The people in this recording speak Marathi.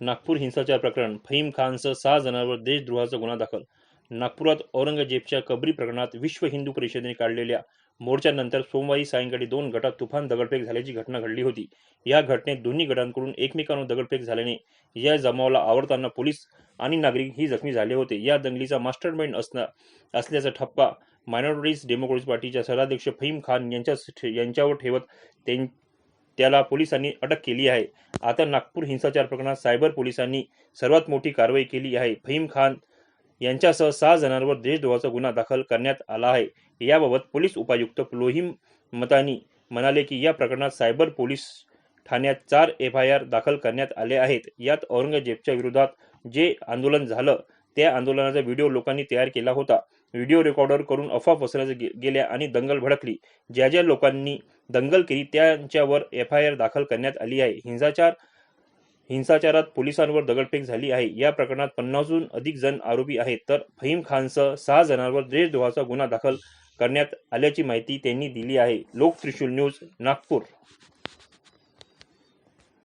नागपूर हिंसाचार प्रकरण फहीम खानसह सहा जणांवर देशद्रोहाचा गुन्हा दाखल. नागपुरात औरंगजेबच्या कबरी प्रकरणात विश्व हिंदू परिषदेने काढलेल्या मोर्चानंतर सोमवारी सायंकाळी दोन गटात तुफान दगडफेक झाल्याची घटना घडली होती. या घटनेत दोन्ही गटांकडून एकमेकांवर दगडफेक झाल्याने या जमावाला आवडताना पोलीस आणि नागरिक ही जखमी झाले होते. या दंगलीचा मास्टर माइंड असणार असल्याचा ठप्पा मायनॉरिटीज डेमोक्रेटिक पार्टीच्या सरअध्यक्ष फहीम खान यांच्या यांच्यावर ठेवत त्यां- त्याला पोलिसांनी अटक केली आहे. आता नागपूर हिंसाचार प्रकरणात सायबर पोलिसांनी सर्वात मोठी कारवाई केली आहे. फहीम खान यांच्यासह सहा जणांवर देशद्रोहाचा गुन्हा दाखल करण्यात आला आहे. याबाबत पोलीस उपायुक्त लोहिम मतानी म्हणाले की या प्रकरणात सायबर पोलीस ठाण्यात चार एफ आय आर दाखल करण्यात आले आहेत. यात औरंगजेबच्या विरोधात जे आंदोलन झालं त्या आंदोलनाचा व्हिडिओ लोकांनी तयार केला होता. व्हिडिओ रेकॉर्डर करून अफवा पसरल्या गे- गेल्या आणि दंगल भडकली. ज्या ज्या लोकांनी दंगल केली त्यांच्यावर एफ आय आर दाखल करण्यात आली आहे. हिंसाचार हिंसाचारात पोलिसांवर दगडफेक झाली आहे. या प्रकरणात पन्नासहून अधिक जण आरोपी आहेत. तर फहीम खानसह सहा जणांवर देशद्रोहाचा गुन्हा दाखल करण्यात आल्याची माहिती त्यांनी दिली आहे. लोक त्रिशूल न्यूज नागपूर.